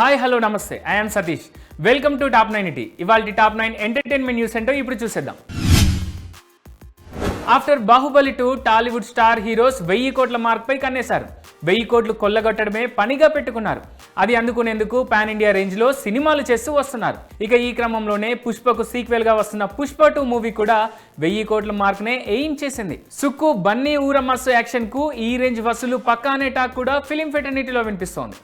Hi hello నమస్తే. I'm Satish welcome to top nine ET ఇవాళ top nine entertainment news ఏంటో ఇప్పుడు చూసేద్దాం. After Baahubali two Tollywood star heroes వెయ్యి కోట్ల మార్క్ పై కన్నేశారు. వెయ్యి కోట్లు కొల్లగొట్టడమే పనిగా పెట్టుకున్నారు. అది అందుకునేందుకు పాన్ ఇండియా రేంజ్లో సినిమాలు చేస్తూ వస్తున్నారు. ఇక ఈ క్రమంలోనే పుష్పకు సీక్వెల్గా వస్తున్న పుష్ప టూ మూవీ కూడా వెయ్యి కోట్ల మార్క్నే ఎయిమ్ చేసింది. సుక్కు బన్నీ ఊరమస్సు యాక్షన్కు ఈ రేంజ్ వసూలు పక్కా అనే టాక్ కూడా ఫిలిం ఫెటర్నిటీలో వినిపిస్తోంది.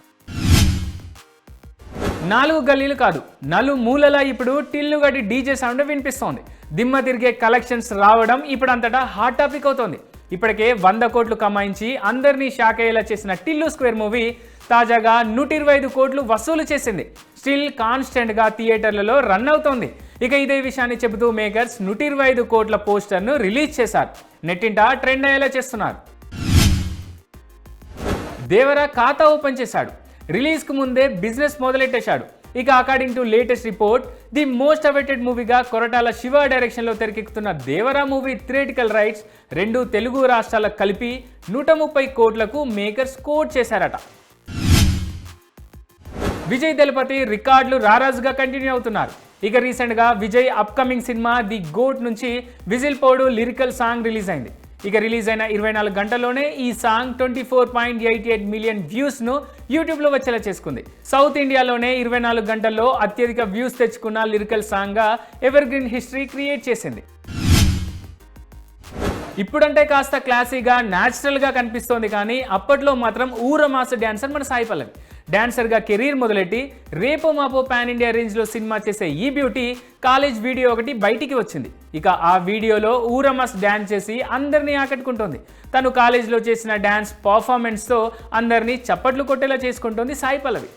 నాలుగు గల్లీలు కాదు నలు మూలలా ఇప్పుడు టిల్లు గడి డీజే సౌండ్ వినిపిస్తోంది. దిమ్మ తిరిగే కలెక్షన్స్ రావడం ఇప్పుడు అంతటా హాట్ టాపిక్ అవుతోంది. ఇప్పటికే వంద కోట్లు కమాయించి అందరినీ షాక్ అయ్యేలా చేసిన టిల్లు స్క్వేర్ మూవీ తాజాగా నూట ఇరవై ఐదు కోట్లు వసూలు చేసింది. స్టిల్ కాన్స్టెంట్గా థియేటర్లలో రన్ అవుతోంది. ఇక ఇదే విషయాన్ని చెబుతూ మేకర్స్ నూట ఇరవై ఐదు కోట్ల పోస్టర్ను రిలీజ్ చేశారు. నెట్టింట ట్రెండ్ అయ్యేలా చేస్తున్నారు. దేవరా ఖాతా ఓపెన్ చేశాడు. రిలీజ్కు ముందే బిజినెస్ మొదలెట్టేశాడు. ఇక according to latest report the most awaited మూవీగా Koratala Siva డైరెక్షన్లో తెరకెక్కుతున్న దేవరా మూవీ థియేటికల్ రైట్స్ రెండు తెలుగు రాష్ట్రాలకు కలిపి నూట ముప్పై కోట్లకు మేకర్స్ కోట్ చేశారట. విజయ్ దళపతి రికార్డులు రారాజుగా కంటిన్యూ అవుతున్నారు. ఇక రీసెంట్గా Vijay upcoming cinema the GOAT నుంచి whistle Podu lyrical song release అయింది. ఇక రిలీజ్ అయిన ఇరవై నాలుగు గంటల్లోనే ఈ song twenty four point eighty eight million వ్యూస్ను యూట్యూబ్లో వచ్చేలా చేసుకుంది. సౌత్ ఇండియాలోనే ఇరవై నాలుగు గంటల్లో అత్యధిక వ్యూస్ తెచ్చుకున్న లిరికల్ సాంగ్గా ఎవర్ గ్రీన్ హిస్టరీ క్రియేట్ చేసింది. ఇప్పుడంటే కాస్త క్లాసీగా న్యాచురల్గా కనిపిస్తోంది కానీ అప్పట్లో మాత్రం ఊర మాస డ్యాన్సర్ మన సాయి పల్లవి. డాన్సర్గా కెరీర్ మొదలెట్టి రేపో మాపో పాన్ ఇండియా రేంజ్లో సినిమా చేసే ఈ బ్యూటీ కాలేజ్ వీడియో ఒకటి బయటికి వచ్చింది. ఇక ఆ వీడియోలో ఊరమస్ డ్యాన్స్ చేసి అందరినీ ఆకట్టుకుంటోంది. తను కాలేజ్లో చేసిన డ్యాన్స్ పర్ఫార్మెన్స్తో అందరినీ చప్పట్లు కొట్టేలా చేసుకుంటోంది సాయి పల్లవి.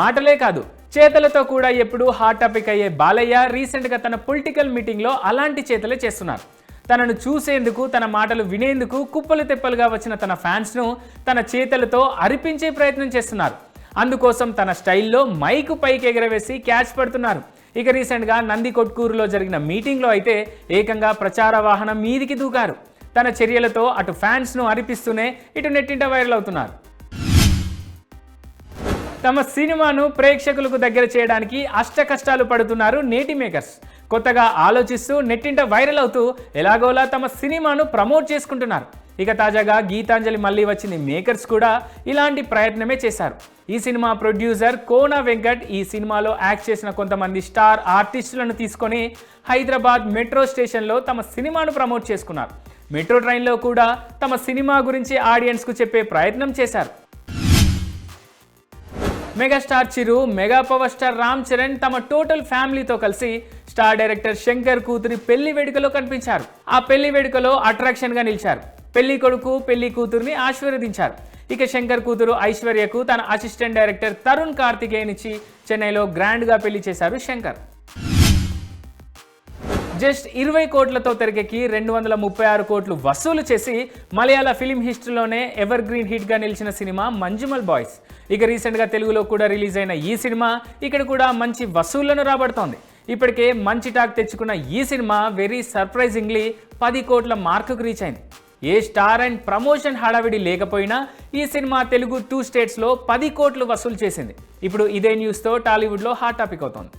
మాటలే కాదు చేతలతో కూడా ఎప్పుడు హాట్ టాపిక్ అయ్యే బాలయ్య రీసెంట్గా తన పొలిటికల్ మీటింగ్లో అలాంటి చేతలే చేస్తున్నారు. తనను చూసేందుకు తన మాటలు వినేందుకు కుప్పలు తెప్పలుగా వచ్చిన తన ఫ్యాన్స్ను తన చేతలతో అరిపించే ప్రయత్నం చేస్తున్నారు. అందుకోసం తన స్టైల్లో మైక్ పైకి ఎగరవేసి క్యాచ్ పడుతున్నారు. ఇక రీసెంట్గా నంది కొట్కూరులో జరిగిన మీటింగ్లో అయితే ఏకంగా ప్రచార వాహనం మీదికి దూకారు. తన చర్యలతో అటు ఫ్యాన్స్ను అరిపిస్తూనే ఇటు నెట్టింట వైరల్ అవుతున్నారు. తమ సినిమాను ప్రేక్షకులకు దగ్గర చేయడానికి అష్ట కష్టాలు పడుతున్నారు నేటి మేకర్స్. కొత్తగా ఆలోచిస్తూ నెట్టింట వైరల్ అవుతూ ఎలాగోలా తమ సినిమాను ప్రమోట్ చేసుకుంటున్నారు. ఇక తాజాగా గీతాంజలి మళ్ళీ వచ్చింది మేకర్స్ కూడా ఇలాంటి ప్రయత్నమే చేశారు. ఈ సినిమా ప్రొడ్యూసర్ కోన వెంకట్ ఈ సినిమాలో యాక్ట్ చేసిన కొంతమంది స్టార్ ఆర్టిస్టులను తీసుకొని హైదరాబాద్ మెట్రో స్టేషన్లో తమ సినిమాను ప్రమోట్ చేసుకున్నారు. మెట్రో ట్రైన్లో కూడా తమ సినిమా గురించి ఆడియన్స్కు చెప్పే ప్రయత్నం చేశారు. Megastar Chiru mega power star Ram Charan తమ టోటల్ ఫ్యామిలీతో కలిసి స్టార్ డైరెక్టర్ శంకర్ కూతురి పెళ్ళి వేడుకలో కనిపించారు. ఆ పెళ్ళి వేడుకలో అట్రాక్షన్గా నిలిచారు. పెళ్ళి కొడుకు పెళ్ళి కూతురుని ఆశీర్వదించారు. ఇక శంకర్ కూతురు ఐశ్వర్యకు తన అసిస్టెంట్ డైరెక్టర్ తరుణ్ కార్తికేయనిచ్చి చెన్నైలో గ్రాండ్గా పెళ్ళి చేశారు శంకర్. జస్ట్ ఇరవై కోట్లతో తెరకెక్కి రెండు వందల ముప్పై ఆరు కోట్లు వసూలు చేసి మలయాళ ఫిలిం హిస్టరీలోనే ఎవర్ గ్రీన్ హిట్గా నిలిచిన సినిమా మంజుమల్ బాయ్స్. ఇక రీసెంట్గా తెలుగులో కూడా రిలీజ్ అయిన ఈ సినిమా ఇక్కడ కూడా మంచి వసూళ్ళను రాబడుతోంది. ఇప్పటికే మంచి టాక్ తెచ్చుకున్న ఈ సినిమా వెరీ సర్ప్రైజింగ్లీ పది కోట్ల మార్కుకు రీచ్ అయింది. ఏ స్టార్ అండ్ ప్రమోషన్ హడావిడి లేకపోయినా ఈ సినిమా తెలుగు టూ స్టేట్స్లో పది కోట్లు వసూలు చేసింది. ఇప్పుడు ఇదే న్యూస్తో టాలీవుడ్లో హాట్ టాపిక్ అవుతోంది.